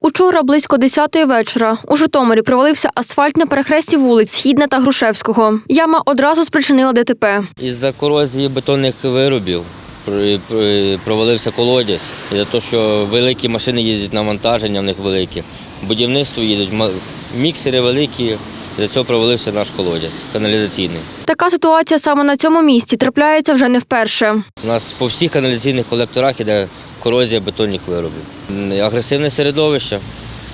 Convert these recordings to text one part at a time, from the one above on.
Учора близько 10-ї вечора у Житомирі провалився асфальт на перехресті вулиць Східна та Грушевського. Яма одразу спричинила ДТП. Із-за корозії бетонних виробів провалився колодязь. За те, що великі машини їздять навантаження, в них великі. Будівництво їдуть, міксери великі. За цього провалився наш колодязь каналізаційний. Така ситуація саме на цьому місці трапляється вже не вперше. У нас по всіх каналізаційних колекторах іде корозія бетонних виробів. Агресивне середовище,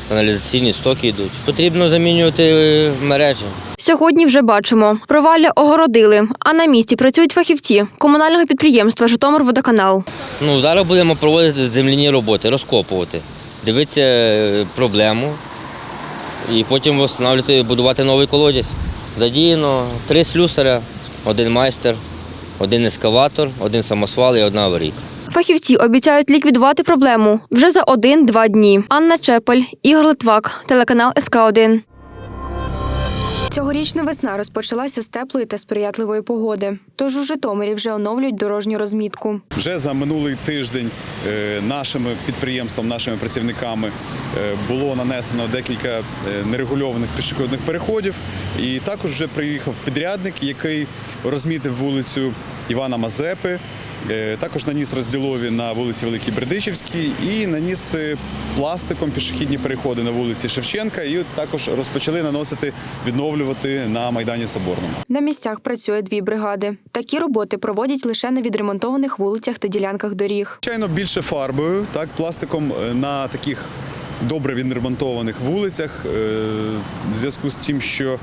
каналізаційні стоки йдуть. Потрібно замінювати е, мережі. Сьогодні вже бачимо, провалля огородили, а на місці працюють фахівці комунального підприємства Житомирводоканал. Ну, зараз будемо проводити земляні роботи, розкопувати, дивитися е, проблему і потім встановлювати, будувати новий колодязь. Задіяно три слюсаря, один майстер, один ескаватор, один самосвал і одна аварійка. Фахівці обіцяють ліквідувати проблему вже за один-два дні. Анна Чепель, Ігор Литвак, телеканал СК 1 Цьогорічна весна розпочалася з теплої та сприятливої погоди. Тож у Житомирі вже оновлюють дорожню розмітку. Вже за минулий тиждень е, нашими підприємством, нашими працівниками е, було нанесено декілька е, нерегульованих пішохідних переходів. І також вже приїхав підрядник, який розмітив вулицю Івана Мазепи. Е, Також наніс розділові на вулиці Великій Бердичівській і наніс е, пластиком пішохідні переходи на вулиці Шевченка. І також розпочали наносити, відновлювати на Майдані Соборному. На місцях працює дві бригади. Такі роботи проводять лише на відремонтованих вулицях та ділянках доріг. Звичайно, більше фарбою, так, пластиком е, на таких добре відремонтованих вулицях. В зв'язку з тим, що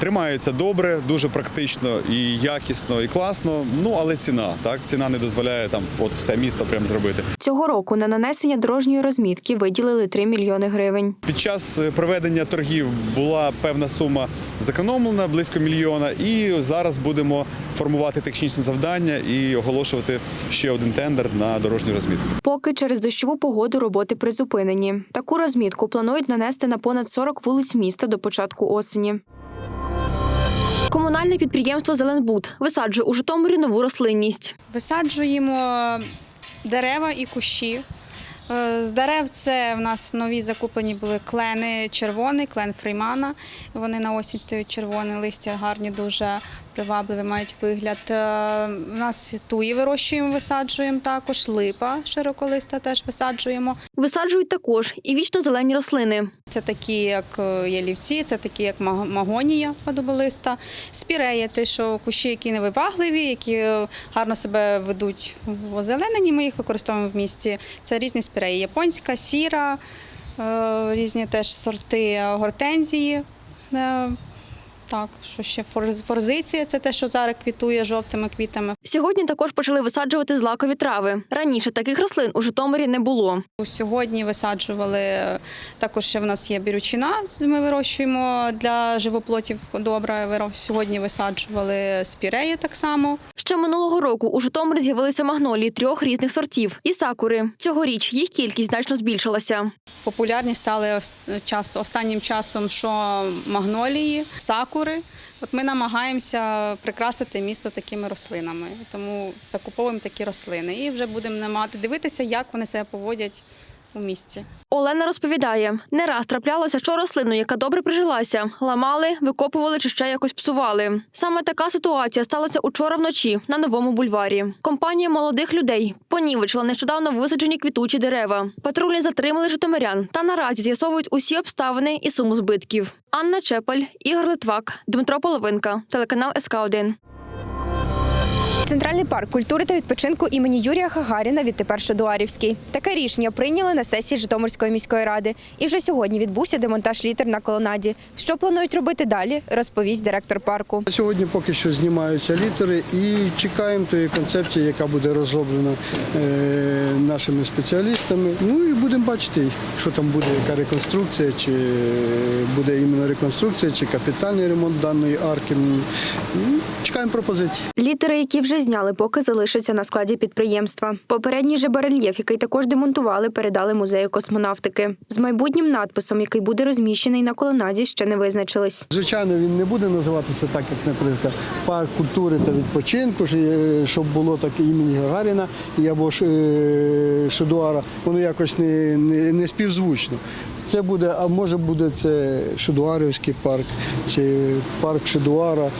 тримається добре, дуже практично і якісно, і класно. Ну але ціна, так, ціна не дозволяє там от все місто прям зробити. Цього року на нанесення дорожньої розмітки виділили 3 мільйони гривень. Під час е, проведення торгів була певна сума зекономлена, близько мільйона, і зараз будемо формувати технічне завдання і оголошувати ще один тендер на дорожню розмітку. Поки через дощову погоду роботи призупинені. Таку розмітку планують нанести на понад 40 вулиць міста до початку осені. Комунальне підприємство Зеленбуд висаджує у Житомирі нову рослинність. Висаджуємо дерева і кущі. Е, З дерев це в нас нові закуплені були клени червоний, клен Фреймана. Вони на осінь стають червоні, листя гарні, дуже привабливі, мають вигляд. Е, У нас туї вирощуємо, висаджуємо також, липа широколиста теж висаджуємо. Висаджують також і вічно зелені рослини. Це такі, як е, ялівці, це такі, як магонія подоболиста, спірея, те, що кущі, які невибагливі, які е, гарно себе ведуть в озелененні, ми їх використовуємо в місті. Це різні спіреї. Японська, сіра, е, різні теж сорти гортензії. Так, що ще форз- форзиція, це те, що зараз квітує жовтими квітами. Сьогодні також почали висаджувати злакові трави. Раніше таких рослин у Житомирі не було. Сьогодні висаджували також ще в нас є бірючина. Ми вирощуємо для живоплотів добре. Виро- Сьогодні висаджували спіреї так само. Ще минулого року у Житомирі з'явилися магнолії трьох різних сортів і сакури. Цьогоріч їх кількість значно збільшилася. Популярні стали час останнім часом, що магнолії, сакури. От ми намагаємося прикрасити місто такими рослинами, тому закуповуємо такі рослини. І вже будемо мати дивитися, як вони себе поводять у місті. Олена розповідає, не раз траплялося, що рослину, яка добре прижилася, ламали, викопували чи ще якось псували. Саме така ситуація сталася учора вночі на новому бульварі. Компанія молодих людей понівечила нещодавно висаджені квітучі дерева. Патрульні затримали житомирян та наразі з'ясовують усі обставини і суму збитків. Анна Чепель, Ігор Литвак, Дмитро Половинка, телеканал СК 1 Центральний парк культури та відпочинку імені Юрія Гагаріна відтепер Шадуарівський. Таке рішення прийняли на сесії Житомирської міської ради. І вже сьогодні відбувся демонтаж літер на колонаді. Що планують робити далі, розповість директор парку. Сьогодні поки що знімаються літери і чекаємо тої концепції, яка буде розроблена е, нашими спеціалістами. Ну і будемо бачити, що там буде, яка реконструкція, чи буде іменно реконструкція, чи капітальний ремонт даної арки. Ну, Чекаємо пропозиції. Літери, які вже зняли, поки залишаться на складі підприємства. Попередній же барельєф, який також демонтували, передали музею космонавтики. З майбутнім надписом, який буде розміщений на колонаді, ще не визначились. Звичайно, він не буде називатися так, як, наприклад, парк культури та відпочинку, е, щоб було так імені Гагаріна або ж е, Шедуара. Воно якось не, не, не співзвучно. Це буде, а може буде це Шедуарівський парк чи парк Шедуара.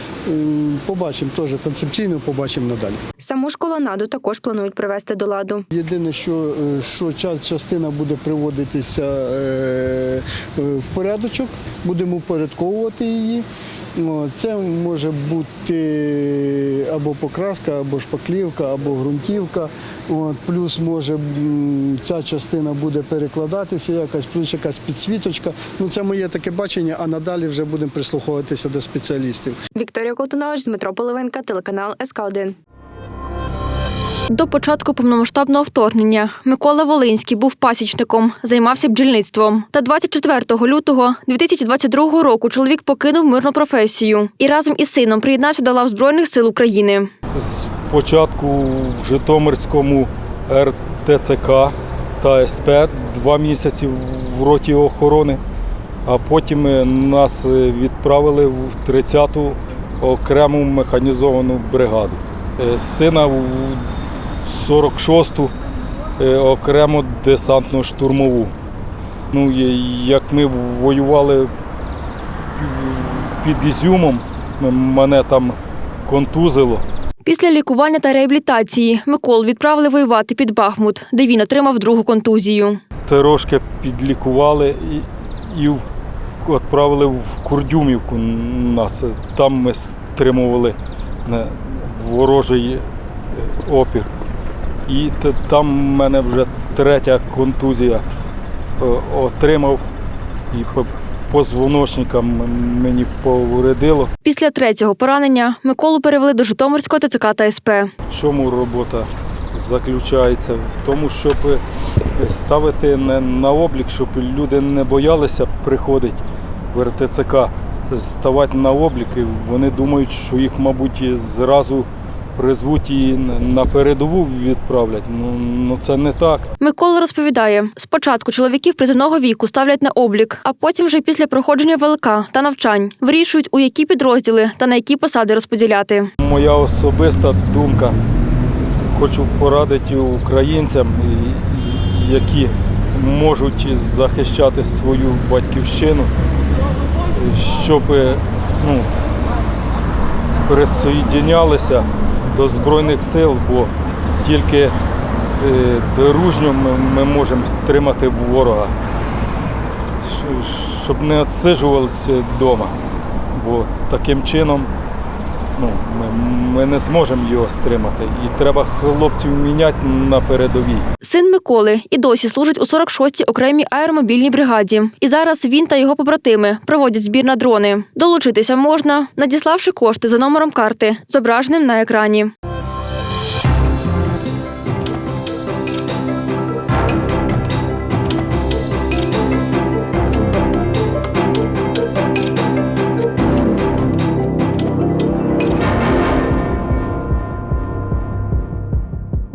Побачимо теж концепційно, побачимо надалі. Саму ж колонаду також планують привести до ладу. Єдине, що, е, що частина буде приводитися е, в порядочок, будемо упорядковувати її. Це може бути або покраска, або шпаклівка, або ґрунтівка. Плюс може ця частина буде перекладатися якась, плюс якась підсвіточка. Ну, це моє таке бачення, а надалі вже будемо прислуховуватися до спеціалістів. Вікторія Колтунович, Дмитро Поливенка, телеканал СК 1 До початку повномасштабного вторгнення Микола Волинський був пасічником, займався бджільництвом. Та 24 лютого 2022 року чоловік покинув мирну професію і разом із сином приєднався до лав Збройних сил України. Спочатку в Житомирському РТЦК та СП два місяці в роті охорони, а потім е, нас е, відправили в 30-ту окрему механізовану бригаду. Е, Сина в 46-ту е, окремо десантно штурмову. Ну, як ми воювали під Ізюмом, мене там контузило. Після лікування та реабілітації Миколу відправили воювати під Бахмут, де він отримав другу контузію. трошки підлікували і, і відправили в Курдюмівку нас. Там ми стримували ворожий е, опір. І там в мене вже третя контузія е, отримав і позвоночникам мені повредило. Після третього поранення Миколу перевели до Житомирського ТЦК та СП. В чому робота заключається? В тому, щоб ставити не на облік, щоб люди не боялися приходити в РТЦК, ставати на облік. І вони думають, що їх, мабуть, зразу призвуть і на передову відправлять. Ну, ну це не так. Микола розповідає, спочатку чоловіків призовного віку ставлять на облік, а потім вже після проходження ВЛК та навчань вирішують, у які підрозділи та на які посади розподіляти. Моя особиста думка. Хочу порадити українцям, які можуть захищати свою батьківщину, щоб ну, присоєднялися до Збройних сил, бо тільки е, дружньо ми, можемо стримати ворога, щоб не відсиджувалися вдома, бо таким чином ну, ми, ми не зможемо його стримати. І треба хлопців міняти на передовій. Син Миколи і досі служить у 46-й окремій аеромобільній бригаді. І зараз він та його побратими проводять збір на дрони. Долучитися можна, надіславши кошти за номером карти, зображеним на екрані.